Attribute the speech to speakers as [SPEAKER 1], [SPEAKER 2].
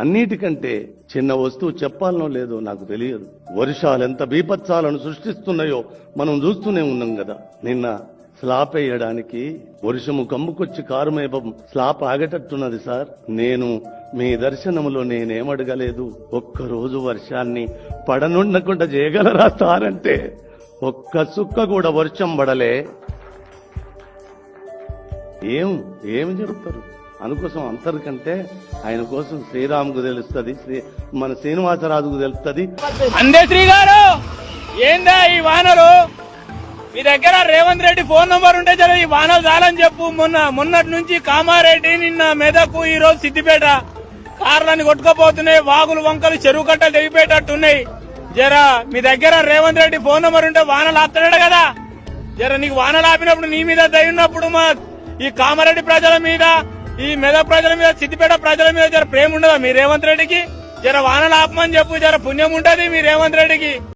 [SPEAKER 1] అన్నిటికంటే చిన్న వస్తువు చెప్పాలనో లేదో నాకు తెలియదు. వర్షాలు ఎంత బీపత్సాలను సృష్టిస్తున్నాయో మనం చూస్తూనే ఉన్నాం కదా. నిన్న స్లాప్ వేయడానికి వర్షము కమ్ముకొచ్చి కారుమేపం స్లాప్ ఆగేటట్టున్నది సార్. నేను మీ దర్శనములో నేనేమడగలేదు. ఒక్కరోజు వర్షాన్ని పడనుండకుండా చేయగలరా సార్ అంటే ఒక్క సుక్క కూడా వర్షం పడలే. ఏం ఏమి చెప్తారు? అందుకోసం అంతరికంటే ఆయన కోసం శ్రీరాముకు తెలుస్తుంది శ్రీ మన శ్రీనివాసరాజుకు తెలుస్తుంది.
[SPEAKER 2] అందేశ్రీ గారు ఏందా ఈ వానలు? మీ దగ్గర రేవంత్ రెడ్డి ఫోన్ నంబర్ ఉంటే జర ఈ వానలు చాలని చెప్పు. మొన్న మొన్నటి నుంచి కామారెడ్డి నిన్న మెదకు ఈ రోజు సిద్దిపేట కార్లని కొట్టుకపోతున్నాయి. వాగులు వంకలు చెరువు కట్టలు తెగిపోయేటట్టున్నాయి. జర మీ దగ్గర రేవంత్ రెడ్డి ఫోన్ నంబర్ ఉంటే వానలు ఆపుతాడు కదా. జర నీకు వానలు ఆపినప్పుడు నీ మీద దయ్యున్నప్పుడు ఉన్నప్పుడు మా ఈ కామారెడ్డి ప్రజల మీద ఈ మెదక్ ప్రజల మీద సిద్దిపేట ప్రజల మీద జర ప్రేమ ఉండదా? మీ రేవంత్ రెడ్డికి? జర వానలు ఆపమని చెప్పు జర పుణ్యం ఉంటది మీ రేవంత్ రెడ్డికి.